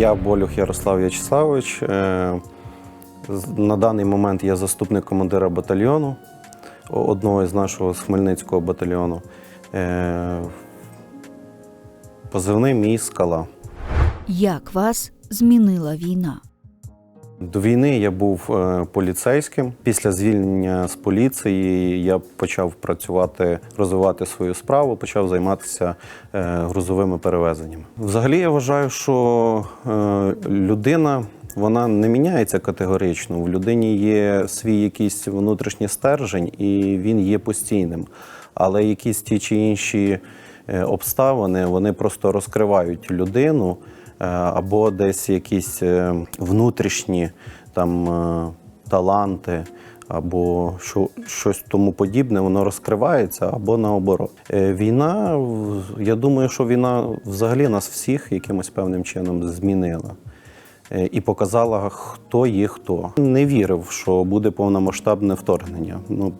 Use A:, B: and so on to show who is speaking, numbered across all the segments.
A: Я Болюх Ярослав В'ячеславович. Е, На даний момент я заступник командира батальйону одного з нашого з Хмельницького батальйону. Е, Позивний мій скала.
B: Як вас змінила війна?
A: До війни я був е, поліцейським. Після звільнення з поліції я почав працювати, розвивати свою справу, почав займатися е, грузовими перевезеннями. Взагалі, я вважаю, що е, людина. Вона не міняється категорично. В людині є свій якийсь внутрішній стержень, і він є постійним. Але якісь ті чи інші обставини вони просто розкривають людину або десь якісь е, внутрішні там е, таланти, або що, щось тому подібне, воно розкривається, або наоборот. Е, Війна, я думаю, що війна взагалі нас всіх якимось певним чином змінила. Е, І показала, хто є хто. Не вірив, що буде повномасштабне вторгнення. Ну,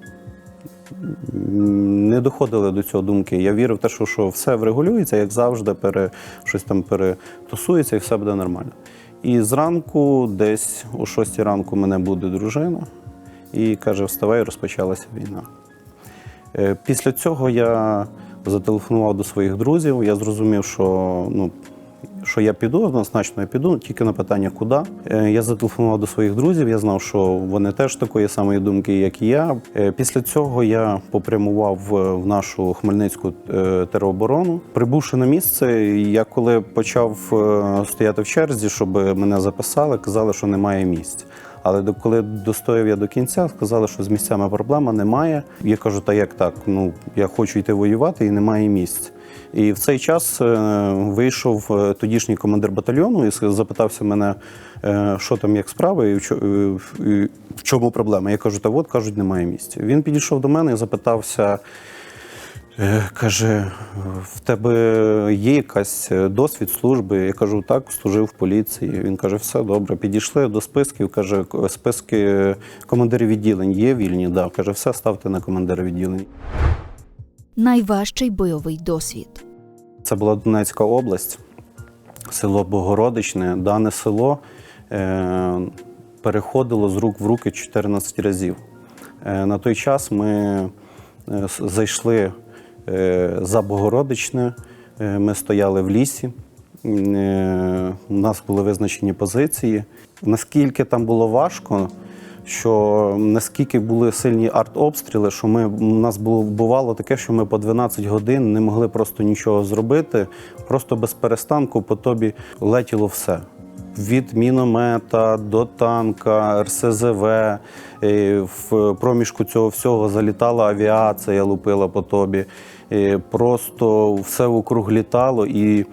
A: не доходили до цього думки. Я вірив в те, що, що все врегулюється, як завжди, пере, щось там перетусується і все буде нормально. І зранку, десь о 6 ранку, мене буде дружина і каже: Вставай, розпочалася війна. Е, Після цього я зателефонував до своїх друзів. Я зрозумів, що ну. Що я піду, однозначно я піду, тільки на питання, куди. Е, Я зателефонував до своїх друзів, я знав, що вони теж такої самої думки, як і я. Е, Після цього я попрямував в- нашу Хмельницьку е, тероборону. Прибувши на місце, я коли почав стояти в черзі, щоб мене записали, казали, що немає місць. Але коли достояв я до кінця, сказали, що з місцями проблема немає. Я кажу, та як так? Ну я хочу йти воювати і немає місць. І в цей час е, вийшов е, тодішній командир батальйону і запитався мене, е, що там як справи, і в, чому проблема. Я кажу, та от кажуть, немає місць. Він підійшов до мене і запитався. Каже, в тебе є якась досвід служби? Я кажу, так, служив в поліції. Він каже, все добре. Підійшли до списків. Каже, списки командирів відділень є вільні? Да. Каже, все ставте на командира відділень.
B: Найважчий бойовий досвід.
A: Це була Донецька область, село Богородичне. Дане село е, переходило з рук в руки 14 разів. Е, на той час ми е, зайшли е, за Богородичне, е, ми стояли в лісі. Е, у нас були визначені позиції. Наскільки там було важко, що наскільки були сильні артобстріли, що ми у нас було бувало таке, що ми по 12 годин не могли просто нічого зробити. Просто без перестанку по тобі летіло все. Від міномета до танка, РСЗВ. В проміжку цього всього залітала авіація, лупила по тобі. Просто все вокруг літало, і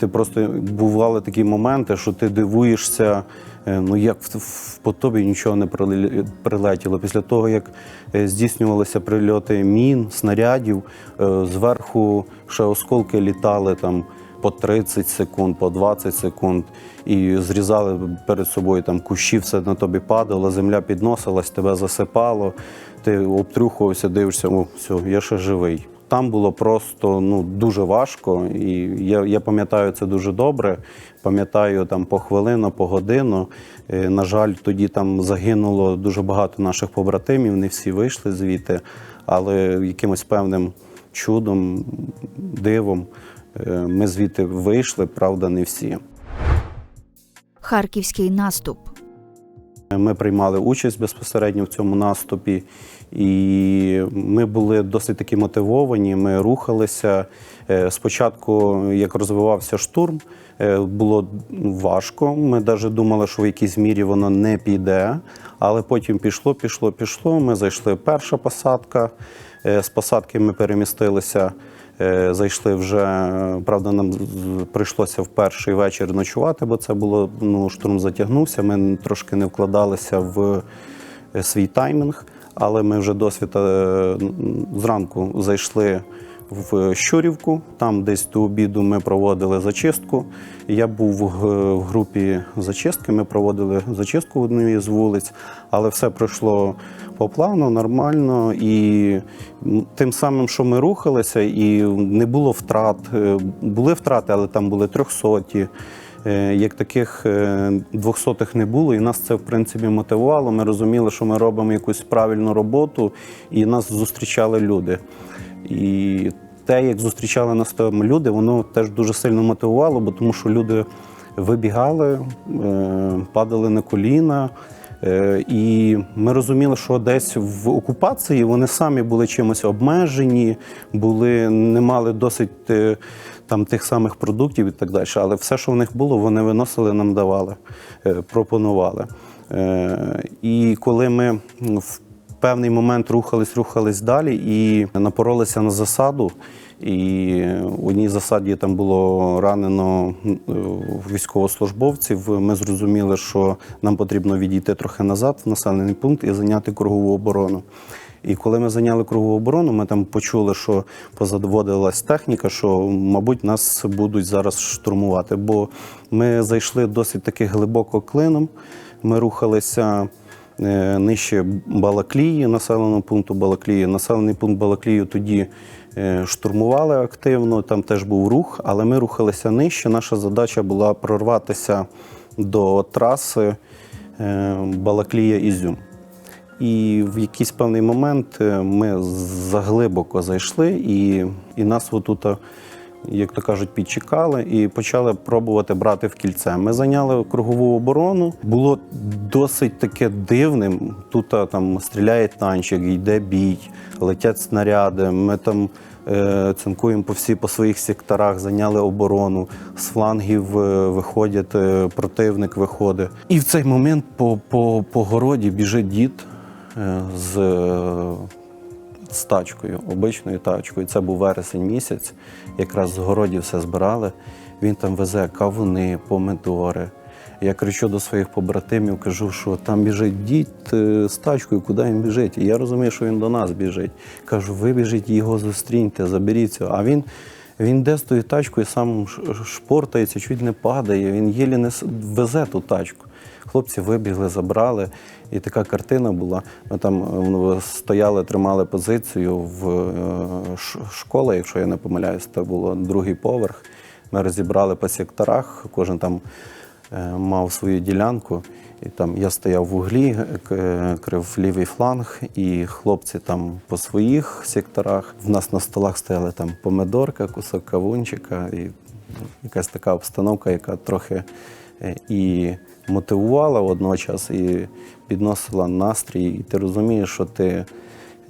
A: ти просто бували такі моменти, що ти дивуєшся, е, ну як в- по тобі нічого не прилетіло. Після того, як е, здійснювалися прильоти мін, снарядів, е, зверху ще осколки літали там по 30 секунд, по 20 секунд, і зрізали перед собою там кущі, все на тобі падало, земля підносилась, тебе засипало, ти обтрюхувався, дивишся, о, все, я ще живий. Там було просто ну дуже важко, і я, я пам'ятаю це дуже добре. Пам'ятаю там по хвилину, по годину. Е, На жаль, тоді там загинуло дуже багато наших побратимів, не всі вийшли звідти, але якимось певним чудом, дивом е, ми звідти вийшли, правда, не всі.
B: Харківський наступ.
A: Ми приймали участь безпосередньо в цьому наступі, і ми були досить таки мотивовані. Ми рухалися. Е, Спочатку, як розвивався штурм, е, було важко. Ми навіть думали, що в якійсь мірі воно не піде, але потім пішло, пішло, пішло. Ми зайшли перша посадка. Е, З посадки ми перемістилися. Е, Зайшли вже, правда, нам прийшлося в перший вечір ночувати, бо це було ну, штурм затягнувся. Ми трошки не вкладалися в е, свій таймінг, але ми вже досвіта е, зранку зайшли в Щурівку. Там десь до обіду ми проводили зачистку. Я був в групі зачистки. Ми проводили зачистку в одній з вулиць, але все пройшло по плану, нормально. І тим самим, що ми рухалися, і не було втрат. Е, Були втрати, але там були трьохсоті. е, як таких е, двохсотих не було, і нас це в принципі мотивувало. Ми розуміли, що ми робимо якусь правильну роботу, і нас зустрічали люди. І те, як зустрічали нас там люди, воно теж дуже сильно мотивувало, бо тому що люди вибігали, е, падали на коліна. Е, І ми розуміли, що десь в окупації вони самі були чимось обмежені, були, не мали досить е, там тих самих продуктів і так далі. Але все, що в них було, вони виносили, нам давали, пропонували. І коли ми в певний момент рухались, рухались далі і напоролися на засаду. І в одній засаді там було ранено е, військовослужбовців. Ми зрозуміли, що нам потрібно відійти трохи назад в населений пункт і зайняти кругову оборону. І коли ми зайняли кругову оборону, ми там почули, що позадводилась техніка, що, мабуть, нас будуть зараз штурмувати. Бо ми зайшли досить таки глибоко клином. Ми рухалися нижче Балаклії, населеного пункту Балаклії. Населений пункт Балаклію тоді е, штурмували активно, там теж був рух, але ми рухалися нижче. Наша задача була прорватися до траси е, Балаклія-Ізюм. І в якийсь певний момент е, ми заглибоко зайшли, і, і нас отут, е, як то кажуть, підчекали і почали пробувати брати в кільце. Ми зайняли кругову оборону. Було досить таке дивним. Тут там стріляє танчик, йде бій, летять снаряди. Ми там е, цинкуємо по всі по своїх секторах, зайняли оборону. З флангів е, виходять, е, противник виходить. І в цей момент по, по, по городі біжить дід е, з, з тачкою, обичною тачкою. Це був вересень місяць. Якраз з городі все збирали. Він там везе кавуни, помидори. Я кричу до своїх побратимів, кажу, що там біжить дід е, з тачкою, куди він біжить. І я розумію, що він до нас біжить. Кажу, ви біжіть, його зустріньте, заберіться. А він, він йде з тою тачкою, сам шпортається, чуть не падає. Він єлі не везе ту тачку. Хлопці вибігли, забрали. І така картина була. Ми там е, стояли, тримали позицію в е, школа, якщо я не помиляюсь, це було другий поверх. Ми розібрали по секторах, кожен там е, мав свою ділянку. І там я стояв в углі, е, крив лівий фланг, і хлопці там по своїх секторах. В нас на столах стояли там помидорка, кусок кавунчика і якась така обстановка, яка трохи е, і мотивувала водночас, і підносила настрій. І ти розумієш, що ти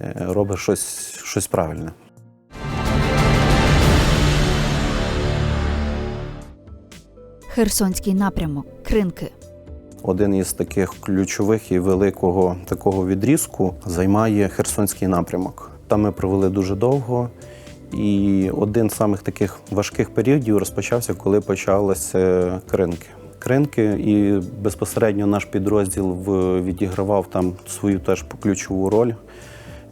A: е, робиш щось, щось правильне.
B: Херсонський напрямок. Кринки.
A: Один із таких ключових і великого такого відрізку займає Херсонський напрямок. Там ми провели дуже довго. І один з самих таких важких періодів розпочався, коли почалися кринки. Кринки, і безпосередньо наш підрозділ відігравав там свою теж ключову роль.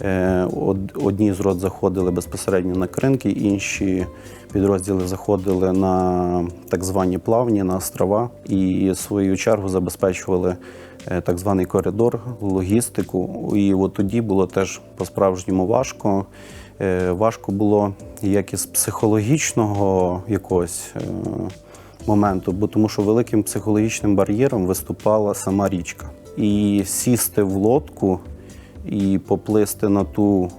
A: Е, од- Одні з рот заходили безпосередньо на кринки, інші підрозділи заходили на так звані плавні, на острова і в свою чергу забезпечували е, так званий коридор, логістику. І от тоді було теж по-справжньому важко. Е, Важко було як із психологічного якогось моменту, бо тому що великим психологічним бар'єром виступала сама річка. І сісти в лодку і поплисти на ту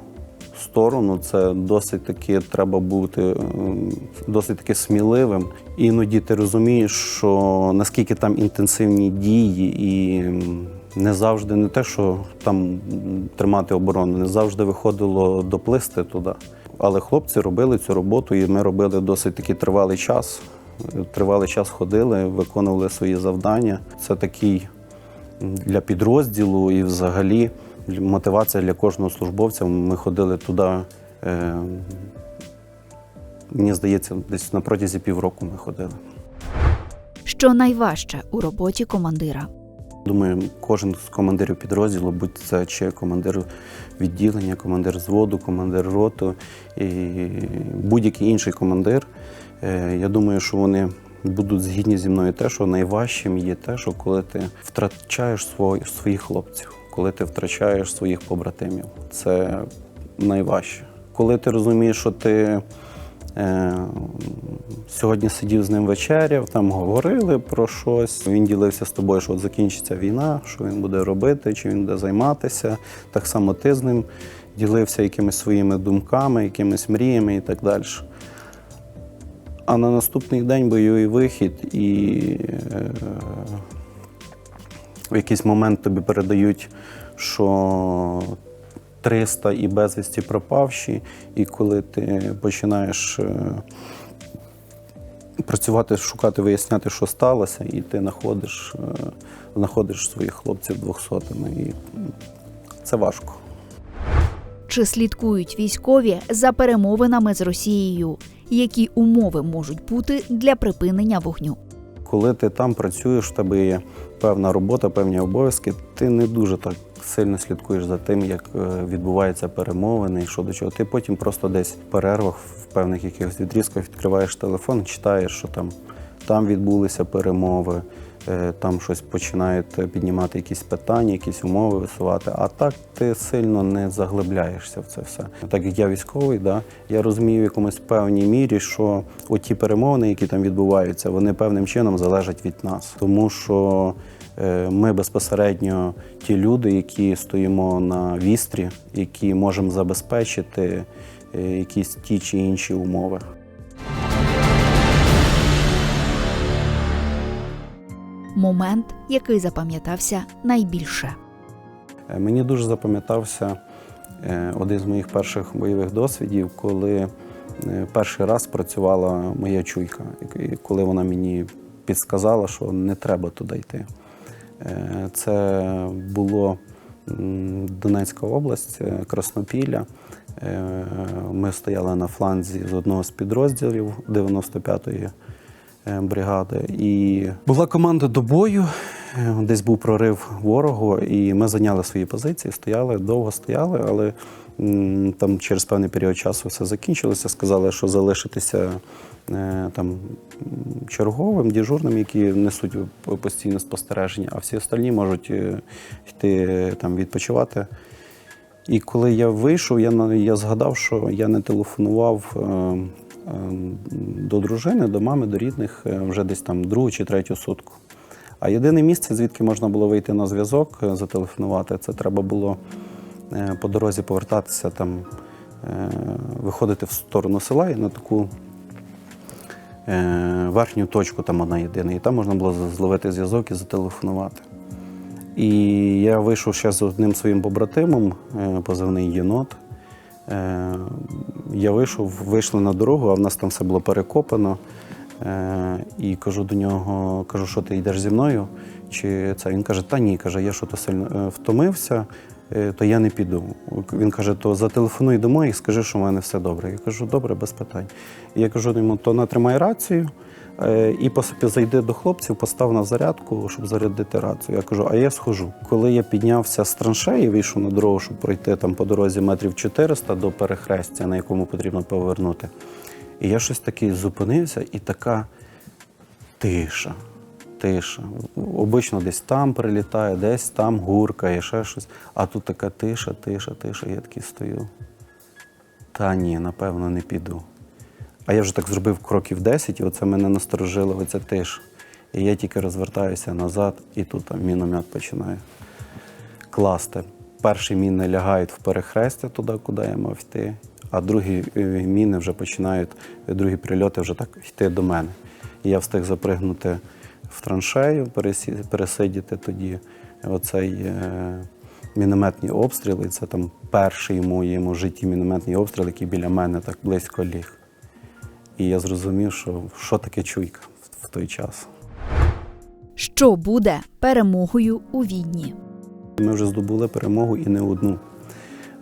A: сторону, це досить таки треба бути ем, досить таки сміливим. Іноді ти розумієш, що наскільки там інтенсивні дії, і не завжди не те, що там тримати оборону, не завжди виходило доплисти туди. Але хлопці робили цю роботу, і ми робили досить такий тривалий час. Тривалий час ходили, виконували свої завдання. Це такий для підрозділу і взагалі мотивація для кожного службовця. Ми ходили туди, е, мені здається, десь на протязі півроку ми ходили.
B: Що найважче у роботі командира.
A: Думаю, кожен з командирів підрозділу, будь це чи командир відділення, командир взводу, командир роту і будь-який інший командир. е, Я думаю, що вони будуть згідні зі мною те, що найважчим є те, що коли ти втрачаєш своїх хлопців, коли ти втрачаєш своїх побратимів. Це найважче. Коли ти розумієш, що ти Е, Сьогодні сидів з ним вечеряв, там говорили про щось. Він ділився з тобою, що от закінчиться війна, що він буде робити, чи він буде займатися. Так само ти з ним ділився якимись своїми думками, якимись мріями і так далі. А на наступний день бойовий вихід, і е, в якийсь момент тобі передають, що 300 і безвісті пропавші, і коли ти починаєш е, працювати, шукати, виясняти, що сталося, і ти знаходиш, е, знаходиш своїх хлопців двохсотими. І це важко.
B: Чи слідкують військові за перемовинами з Росією? Які умови можуть бути для припинення вогню?
A: Коли ти там працюєш, в тебе є певна робота, певні обов'язки, ти не дуже так сильно слідкуєш за тим, як е, відбуваються перемовини і що до чого. Ти потім просто десь в перервах, в певних якихось відрізках відкриваєш телефон, читаєш, що там, там відбулися перемови, е, там щось починають піднімати якісь питання, якісь умови висувати. А так ти сильно не заглибляєшся в це все. Так як я військовий, да, я розумію в якомусь певній мірі, що оті перемовини, які там відбуваються, вони певним чином залежать від нас. Тому що ми безпосередньо ті люди, які стоїмо на вістрі, які можемо забезпечити е, якісь ті чи інші умови.
B: Момент, який запам'ятався найбільше.
A: Е, Мені дуже запам'ятався е, один з моїх перших бойових досвідів, коли е, перший раз працювала моя чуйка, коли вона мені підсказала, що не треба туди йти. Е, Це було Донецька область, е, Краснопілля. Е, Ми стояли на фланзі з одного з підрозділів 95-ї е, бригади. І була команда до бою. Десь був прорив ворогу, і ми зайняли свої позиції, стояли, довго стояли, але там через певний період часу все закінчилося. Сказали, що залишитися там черговим, дежурним, які несуть постійне спостереження, а всі остальні можуть е, йти е, там відпочивати. І коли я вийшов, я, я згадав, що я не телефонував е, е, до дружини, до мами, до рідних е, вже десь там другу чи третю сутку. А єдине місце, звідки можна було вийти на зв'язок, е, зателефонувати, це треба було е, по дорозі повертатися там, е, виходити в сторону села і на таку е, верхню точку, там одна єдина, і там можна було зловити зв'язок і зателефонувати. І я вийшов ще з одним своїм побратимом, е, позивний єнот. Е, Я вийшов, вийшли на дорогу, а в нас там все було перекопано. Е, І кажу до нього, кажу, що ти йдеш зі мною? Чи це? Він каже, та ні, каже, я що-то сильно е, втомився, е, то я не піду. Він каже, то зателефонуй до моїх, скажи, що в мене все добре. Я кажу, добре, без питань. І я кажу йому, то натримай рацію. Е, І по собі зайди до хлопців, постав на зарядку, щоб зарядити рацію. Я кажу, а я схожу. Коли я піднявся з траншеї, вийшов на дорогу, щоб пройти там по дорозі метрів 400 до перехрестя, на якому потрібно повернути. І я щось таки зупинився, і така тиша. Тиша. Обично десь там прилітає, десь там гуркає, ще щось. А тут така тиша, тиша, тиша. Я такий стою. Та ні, напевно, не піду. А я вже так зробив кроків 10, і оце мене насторожило, оця тиша. І я тільки розвертаюся назад, і тут там міномет починає класти. Перші міни лягають в перехрестя туди, куди я мав йти, а другі е, міни вже починають, е, другі прильоти вже так йти до мене. І я встиг запригнути в траншею, пересидіти тоді оцей е, мінометний обстріл. І це там перший в моєму житті мінометний обстріл, який біля мене так близько ліг. І я зрозумів, що, що таке чуйка в, в той час.
B: Що буде перемогою у війні?
A: Ми вже здобули перемогу і не одну.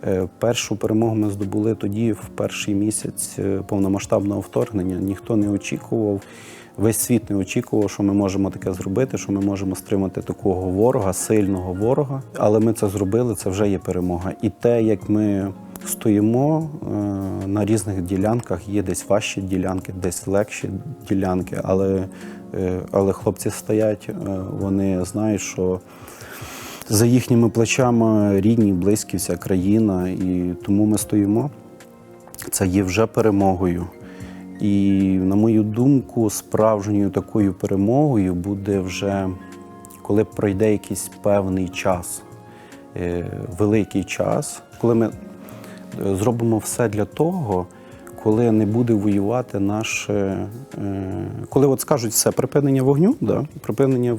A: Е, Першу перемогу ми здобули тоді, в перший місяць е, повномасштабного вторгнення. Ніхто не очікував, весь світ не очікував, що ми можемо таке зробити, що ми можемо стримати такого ворога, сильного ворога. Але ми це зробили, це вже є перемога. І те, як ми стоїмо е, на різних ділянках, є десь важчі ділянки, десь легші ділянки, але, е, але хлопці стоять, е, вони знають, що за їхніми плечами рідні, близькі, вся країна, і тому ми стоїмо. Це є вже перемогою. І, на мою думку, справжньою такою перемогою буде вже коли пройде якийсь певний час, е, великий час, коли ми е, зробимо все для того, коли не буде воювати наш, е, коли от скажуть все, припинення вогню, да, припинення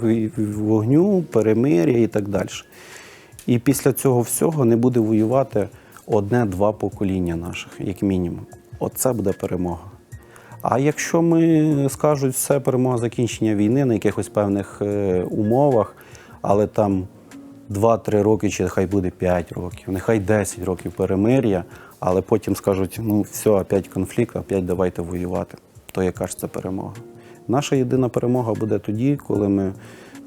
A: вогню, перемир'я і так далі. І після цього всього не буде воювати одне-два покоління наших, як мінімум. Оце буде перемога. А якщо ми скажуть, все перемога закінчення війни на якихось певних е, умовах, але там 2-3 роки, чи хай буде 5 років, нехай 10 років перемир'я, але потім скажуть, ну все, опять конфлікт, опять давайте воювати. То яка ж це перемога? Наша єдина перемога буде тоді, коли ми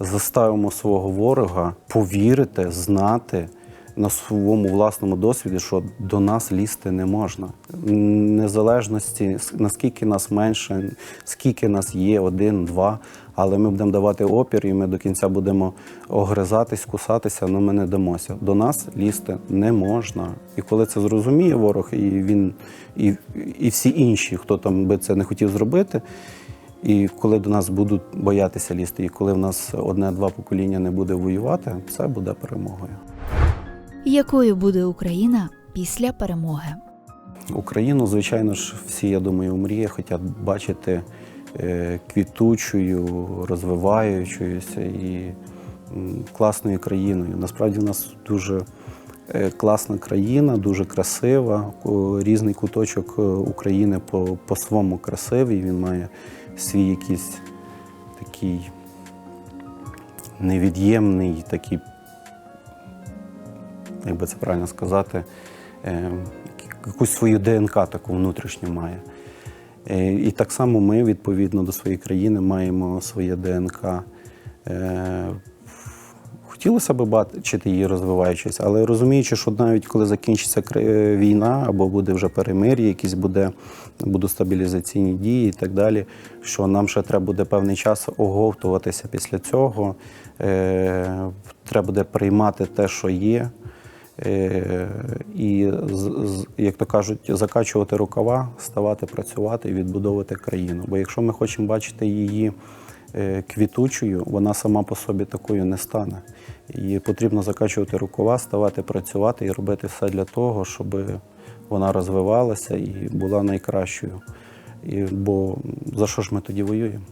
A: заставимо свого ворога повірити, знати на своєму власному досвіді, що до нас лізти не можна. Незалежності, наскільки нас менше, скільки нас є, один, два, але ми будемо давати опір, і ми до кінця будемо огризатись, кусатися, але ми не дамося. До нас лізти не можна. І коли це зрозуміє ворог, і він, і, і всі інші, хто там би це не хотів зробити. І коли до нас будуть боятися лізти, і коли в нас одне-два покоління не буде воювати, це буде перемогою.
B: Якою буде Україна після перемоги?
A: Україну, звичайно ж, всі, я думаю, у мріях хочуть бачити е, квітучою, розвиваючоюся і класною країною. Насправді в нас дуже е, класна країна, дуже красива. Різний куточок е, України по, по-своєму красивий. Він має свій якийсь такий невід'ємний, такий як би це правильно сказати, е, якусь свою ДНК таку внутрішню має. Е, І так само ми, відповідно до своєї країни, маємо своє ДНК. Е, Хотілося б бачити її розвиваючись, але розуміючи, що навіть коли закінчиться війна або буде вже перемир'я, якісь буде, будуть стабілізаційні дії і так далі, що нам ще треба буде певний час оговтуватися після цього. Е, треба буде приймати те, що є. Е, і, як то кажуть, закачувати рукава, ставати працювати і відбудовувати країну. Бо якщо ми хочемо бачити її е, квітучою, вона сама по собі такою не стане. І потрібно закачувати рукава, ставати працювати і робити все для того, щоб вона розвивалася і була найкращою. І, бо за що ж ми тоді воюємо?